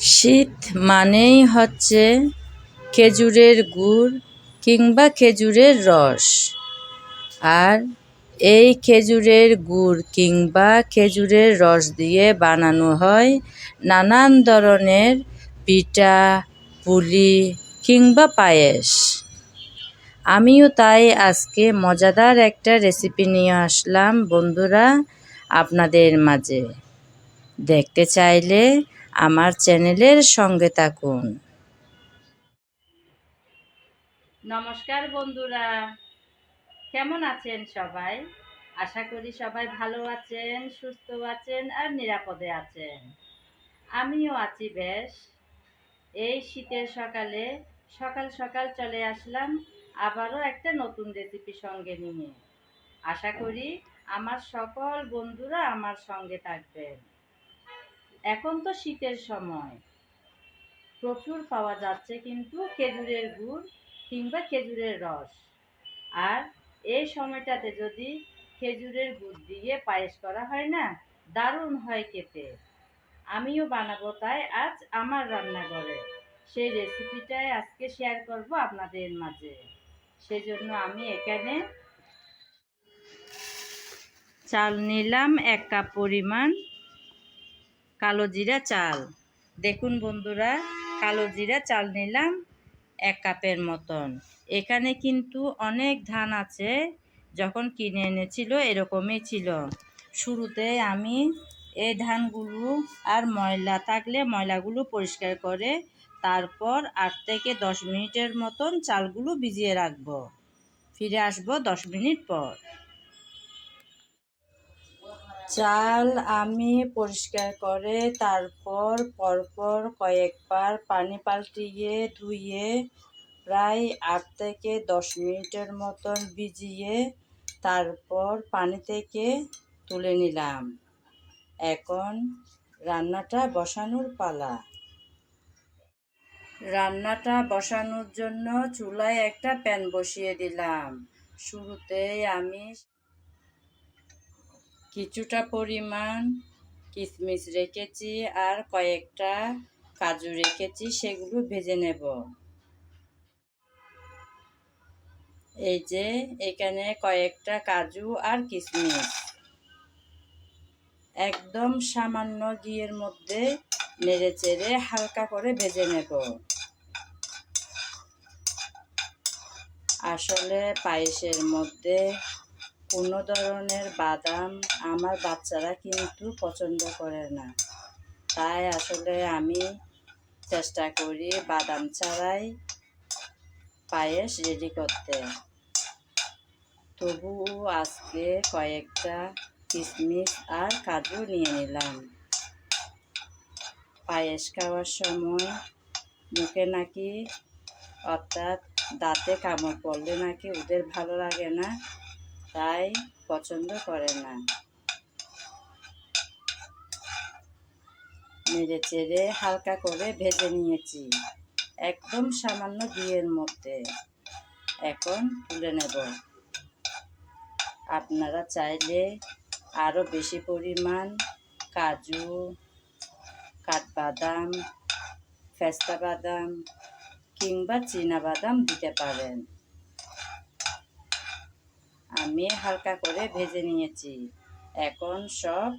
শীত মানেই হচ্ছে খেজুরের গুড় কিংবা খেজুরের রস। আর এই খেজুরের গুড় কিংবা খেজুরের রস দিয়ে বানানো হয় নানান ধরনের পিঠা, পুলি কিংবা পায়েস। আমিও তাই আজকে মজাদার একটা রেসিপি নিয়ে আসলাম বন্ধুরা আপনাদের মাঝে। দেখতে চাইলে আমার চ্যানেলের সঙ্গে থাকুন। নমস্কার বন্ধুরা, কেমন আছেন সবাই? আশা করি সবাই ভালো আছেন, সুস্থ আছেন আর নিরাপদে আছেন। আমিও আছি বেশ। এই শীতের সকালে সকাল সকাল চলে আসলাম আবারও একটা নতুন রেসিপি সঙ্গে নিয়ে। আশা করি আমার সকল বন্ধুরা আমার সঙ্গে থাকবেন। এখন তো শীতের সময়। প্রচুর পাওয়া যাচ্ছে কিন্তু খেজুরের গুড় কিংবা খেজুরের রস। আর এই সময়টাতে যদি খেজুরের গুড় দিয়ে পায়েস করা হয় না, দারুণ হয় খেতে। আমিও বানাবো তাই আজ আমার রান্নাঘরে সেই রেসিপিটাই আজকে শেয়ার করব আপনাদের মাঝে। সেজন্য আমি এখানে চাল নিলাম, এক কাপ পরিমাণ। কালো জিরা চাল। দেখুন বন্ধুরা, কালো জিরা চাল নিলাম এক কাপের মতন। এখানে কিন্তু অনেক ধান আছে, যখন কিনে এনেছিল এরকমই ছিল। শুরুতে আমি এই ধানগুলো আর ময়লা থাকলে ময়লাগুলো পরিষ্কার করে তারপর আট থেকে দশ মিনিটের মতন চালগুলো ভিজিয়ে রাখব। ফিরে আসব দশ মিনিট পর। চাল আমি পরিষ্কার করে তারপর পরপর কয়েকবার পানি পাল্টিয়ে ধুয়ে প্রায় আট থেকে দশ মিনিটের মতন ভিজিয়ে তারপর পানি থেকে তুলে নিলাম। এখন রান্নাটা বসানোর পালা। রান্নাটা বসানোর জন্য চুলায় একটা প্যান বসিয়ে দিলাম। শুরুতেই আমি কিছুটা পরিমাণ কিশমিশ রেখেছি আর কয়েকটা কাজু রেখেছি, সেগুলো ভেজে নেব। এই যে, এখানে কয়েকটা কাজু আর কিশমিশ একদম সামান্য ঘিয়ের মধ্যে নেড়ে চেড়ে হালকা করে ভেজে নেব। আসলে পায়েসের মধ্যে কোনো ধরনের বাদাম আমার বাচ্চারা কিন্তু পছন্দ করে না। তাই আসলে আমি চেষ্টা করি বাদাম ছাড়াই পায়েস রেডি করতে। তবু আজকে কয়েকটা কিশমিশ আর কাজু নিয়ে নিলাম। পায়েস খাওয়ার সময় মুখে নাকি অর্থাৎ দাঁতে কামড় পড়লে নাকি ওদের ভালো লাগে না। তাই পছন্দ করে না। নেড়ে চেড়ে হালকা করে ভেজে নিয়েছি। একদম সামান্য ঘিয়ের মধ্যে। এখন তুলে নেব। আপনারা চাইলে আরও বেশি পরিমাণ কাজু, কাঠবাদাম, ফেস্তা বাদাম কিংবা চীনা বাদাম দিতে পারেন। আমি হালকা করে ভেজে নিয়েছি। এখন সব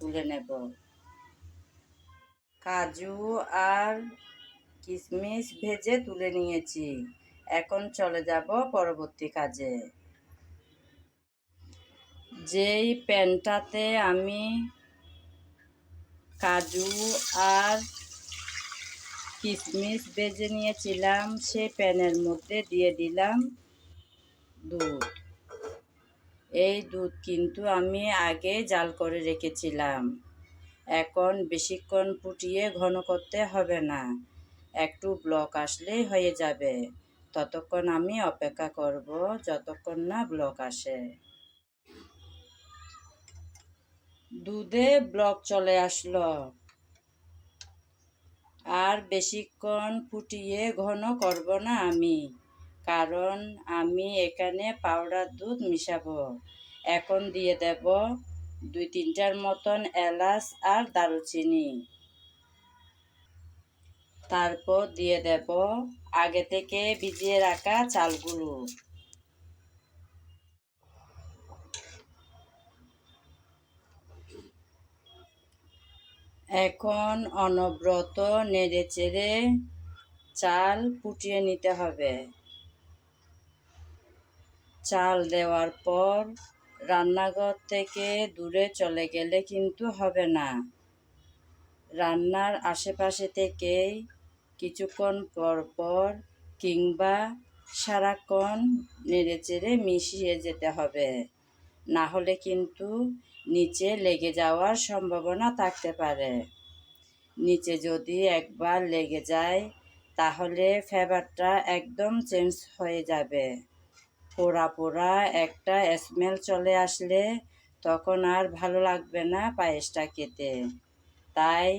তুলে নেব। কাজু আর কিশমিশ ভেজে তুলে নিয়েছি। এখন চলে যাব পরবর্তী কাজে। যেই প্যানটাতে আমি কাজু আর কিশমিশ ভেজে নিয়েছিলাম, সেই প্যানের মধ্যে দিয়ে দিলাম দুধ। এই দুধ কিন্তু আমি আগে জাল করে রেখেছিলাম। এখন বেশিক্ষণ ফুটিয়ে ঘন করতে হবে না। একটু ব্লক আসলেই হয়ে যাবে। ততক্ষণ আমি অপেক্ষা করব যতক্ষণ না ব্লক আসে। দুধে ব্লক চলে আসলো। আর বেশিক্ষণ ফুটিয়ে ঘন করব না আমি। কারণ আমি এখানে পাউডার দুধ মিশাবো। এখন দিয়ে দেব দুই তিনটার মতন এলাচ আর দারুচিনি। তারপর দিয়ে দেব আগে থেকে ভিজিয়ে রাখা চালগুলো। এখন অনব্রত নেড়ে চেড়ে চাল ফুটিয়ে নিতে হবে। চাল দেওয়ার পর রান্নাঘর থেকে দূরে চলে গেলে কিন্তু হবে না। রান্নার আশেপাশে থেকেই কিছুক্ষণ পর পর কিংবা সারাক্ষণ নেড়ে চেড়ে মিশিয়ে যেতে হবে। না হলে কিন্তু নিচে লেগে যাওয়ার সম্ভাবনা থাকতে পারে। নিচে যদি একবার লেগে যায়, তাহলে ফ্লেভারটা একদম চেঞ্জ হয়ে যাবে। পোড়া পোড়া একটা স্মেল চলে আসলে তখন আর ভালো লাগবে না পায়েসটা খেতে। তাই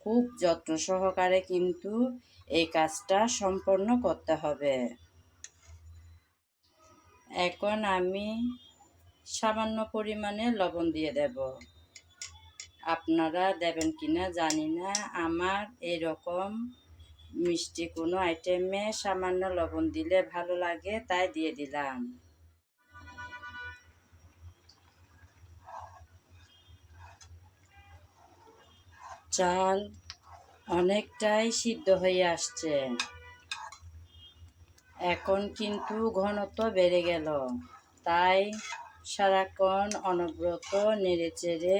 খুব যত্ন সহকারে কিন্তু এই কাজটা সম্পন্ন করতে হবে। এখন আমি সামান্য পরিমাণে লবণ দিয়ে দেব। আপনারা দেবেন কিনা জানি না। আমার এরকম মিষ্টি কোনো আইটেমে সামান্য লবণ দিলে ভালো লাগে, তাই দিয়ে দিলাম। চাল অনেকটাই সিদ্ধ হয়ে আসছে। এখন কিন্তু ঘনত্ব বেড়ে গেল। তাই সারাক্ষণ অনবরত নেড়ে চেড়ে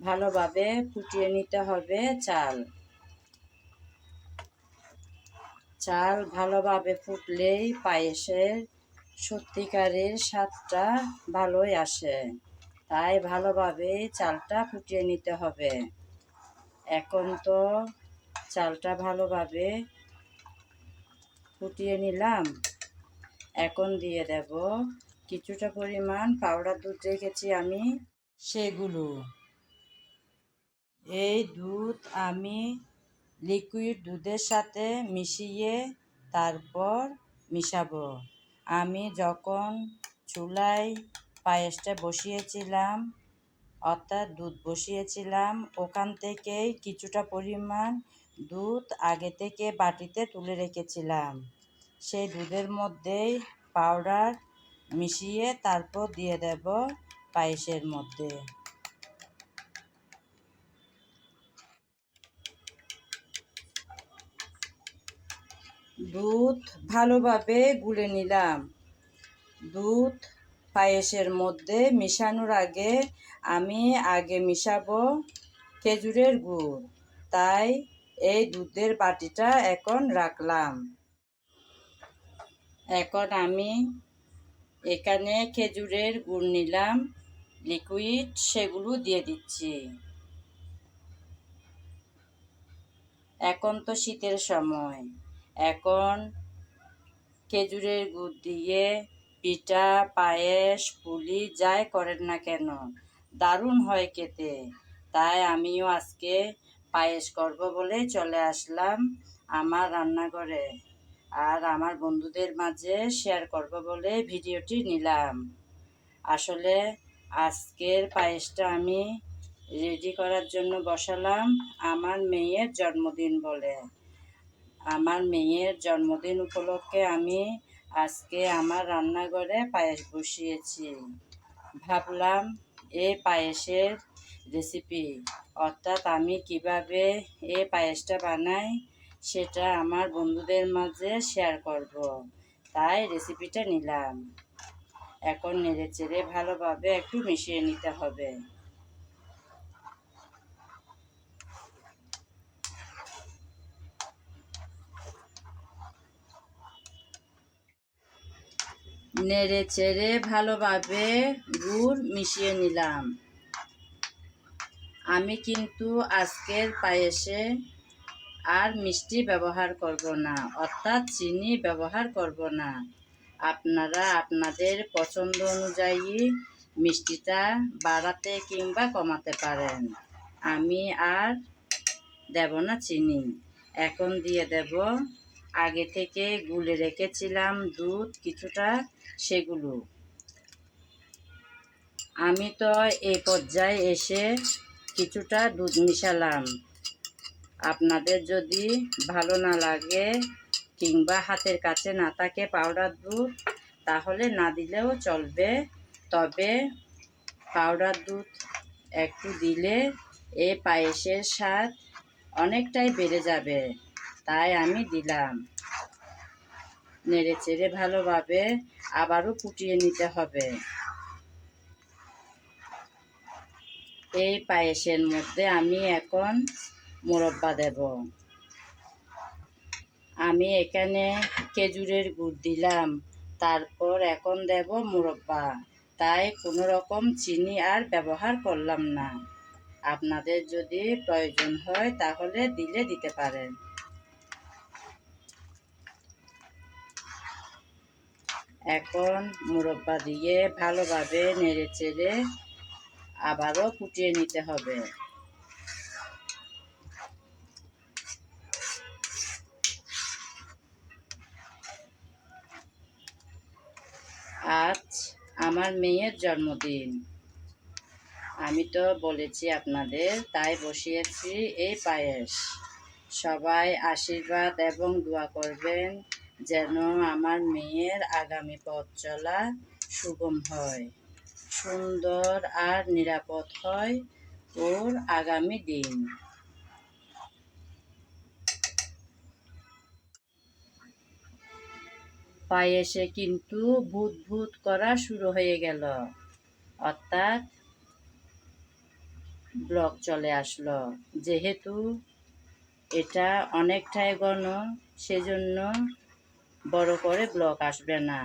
ভালোভাবে ফুটিয়ে নিতে হবে চাল। চাল ভালোভাবে ফুটলেই পায়েসের সত্যিকারের স্বাদটা ভালোই আসে। তাই ভালোভাবে চালটা ফুটিয়ে নিতে হবে। এখন তো চালটা ভালোভাবে ফুটিয়ে নিলাম। এখন দিয়ে দেব কিছুটা পরিমাণ পাউডার দুধ রেখেছি আমি সেগুলো। এই দুধ আমি লিকুইড দুধের সাথে মিশিয়ে তারপর মিশাবো। আমি যখন চুলায় পায়েসটা বসিয়েছিলাম, অর্থাৎ দুধ বসিয়েছিলাম, ওখান থেকেই কিছুটা পরিমাণ দুধ আগে থেকে বাটিতে তুলে রেখেছিলাম। সেই দুধের মধ্যেই পাউডার মিশিয়ে তারপর দিয়ে দেব পায়েসের মধ্যে। দুধ ভালোভাবে গুলে নিলাম। দুধ পায়েসের মধ্যে মিশানোর আগে আমি আগে মিশাবো খেজুরের গুড়। তাই এই দুধের বাটিটা এখন রাখলাম। এখন আমি এখানে খেজুরের গুড় নিলাম, লিকুইড সেগুলো দিয়ে দিচ্ছি। এখন তো শীতের সময়। এখন খেজুরের গুড় দিয়ে পিঠা, পায়েস, পুলি যাই করেন না কেন, দারুণ হয় খেতে। তাই আমিও আজকে পায়েস করব বলে চলে আসলাম আমার রান্নাঘরে। আর আমার বন্ধুদের মাঝে শেয়ার করব বলে ভিডিওটি নিলাম। আসলে আজকের পায়েসটা আমি রেডি করার জন্য বসালাম আমার মেয়ের জন্মদিন বলে। আমার মেয়ের জন্মদিন উপলক্ষে আমি আজকে আমার রান্নাঘরে পায়েস বসিয়েছি। ভাবলাম এই পায়েসের রেসিপি অর্থাৎ আমি কীভাবে এই পায়েসটা বানাই সেটা আমার বন্ধুদের মাঝে শেয়ার করব। তাই রেসিপিটা নিলাম। এখন নেড়ে চেড়ে ভালোভাবে একটু মিশিয়ে নিতে হবে। নেড়ে চেড়ে ভালোভাবে গুড় মিশিয়ে নিলাম। আমি কিন্তু আজকের পায়েসে আর মিষ্টি ব্যবহার করব না, অর্থাৎ চিনি ব্যবহার করব না। আপনারা আপনাদের পছন্দ অনুযায়ী মিষ্টিটা বাড়াতে কিংবা কমাতে পারেন। আমি আর দেব না চিনি। এখন দিয়ে দেব আগে থেকে গুলে রেখেছিলাম দুধ কিছুটা, সেগুলো। আমি তো এই পর্যায়ে এসে কিছুটা দুধ মিশালাম। আপনাদের যদি ভালো না লাগে কিংবা হাতের কাছে না থাকে পাউডার দুধ, তাহলে না দিলেও চলবে। তবে পাউডার দুধ একটু দিলে এ পায়েসের স্বাদ অনেকটাই বেড়ে যাবে। তাই আমি দিলাম। নেড়ে চেড়ে ভালোভাবে আবারও ফুটিয়ে নিতে হবে। এই পায়েসের মধ্যে আমি এখন মোরব্বা দেব। আমি এখানে খেজুরের গুড় দিলাম, তারপর এখন দেব মোরব্বা। তাই কোনো রকম চিনি আর ব্যবহার করলাম না। আপনাদের যদি প্রয়োজন হয় তাহলে দিলে দিতে পারেন। এখন মুরব্বা দিয়ে ভালোভাবে নেড়ে চেড়ে আবারও ফুটিয়ে নিতে হবে। আজ আমার মেয়ের জন্মদিন। আমি তো বলেছি আপনাদের, তাই বসিয়েছি এই পায়েস। সবাই আশীর্বাদ এবং দোয়া করবেন যেন আমার মেয়ের আগামী পথ চলা সুগম হয়, সুন্দর আর নিরাপদ হয় ওর আগামী দিন। পায়েসে কিন্তু ভূত ভূত করা শুরু হয়ে গেল। অর্থাৎ ব্লক চলে আসলো। যেহেতু এটা অনেকটাই ঘন সেজন্য বড় করে ব্লক আসবে না।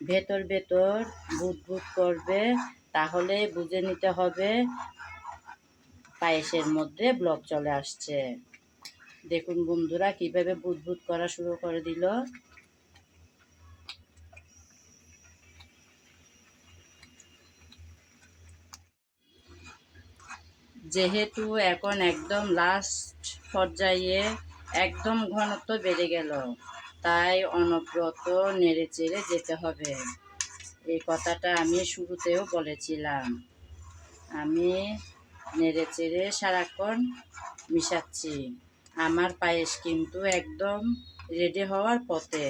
ভেতর ভেতর বুদ বুদ করবে, তাহলে বুঝে নিতে হবে পায়েসের মধ্যে ব্লক চলে আসছে। দেখুন বন্ধুরা, কীভাবে বুদবুদ করা শুরু করে দিল। যেহেতু এখন একদম লাস্ট পর্যায়ে একদম ঘনত্ব বেড়ে গেল। তাই অনব্রত নেড়ে চেড়ে যেতে হবে। এই কথাটা আমি শুরুতেও বলেছিলাম। আমি নেড়ে চেড়ে সারাক্ষণ মিশাচ্ছি। আমার পায়েস কিন্তু একদম রেডি হওয়ার পথে।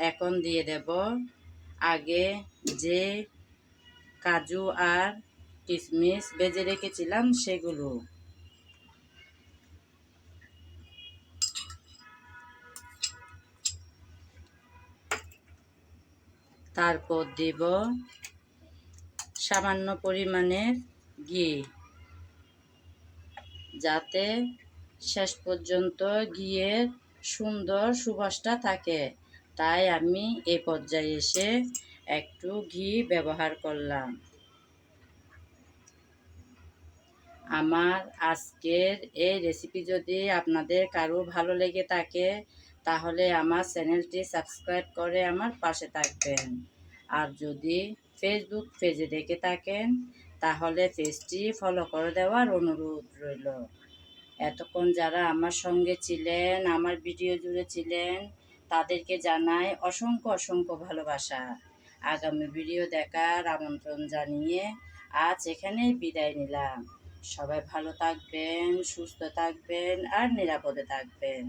এখন দিয়ে দেব আগে যে কাজু আর কিশমিশ বেজে রেখেছিলাম সেগুলো। তারপর দেব সামান্য পরিমাণের ঘি। যাতে শেষ পর্যন্ত ঘিয়ের সুন্দর সুবাসটা থাকে। তাই আমি এ পর্যায়ে এসে একটু ঘি ব্যবহার করলাম। আমার আজকের এই রেসিপি যদি আপনাদের কারও ভালো লেগে থাকে তাহলে আমার চ্যানেলটি সাবস্ক্রাইব করে আমার পাশে থাকবেন। আর যদি ফেসবুক পেজে দেখে থাকেন, তাহলে পেজটি ফলো করে দেওয়ার অনুরোধ রইল। এতক্ষণ যারা আমার সঙ্গে ছিলেন, আমার ভিডিও জুড়ে ছিলেন, তাদেরকে জানাই অসংখ্য অসংখ্য ভালোবাসা। আগামী ভিডিও দেখার আমন্ত্রণ জানিয়ে আজ এখানেই বিদায় নিলাম। সবাই ভালো থাকবেন, সুস্থ থাকবেন আর নিরাপদে থাকবেন।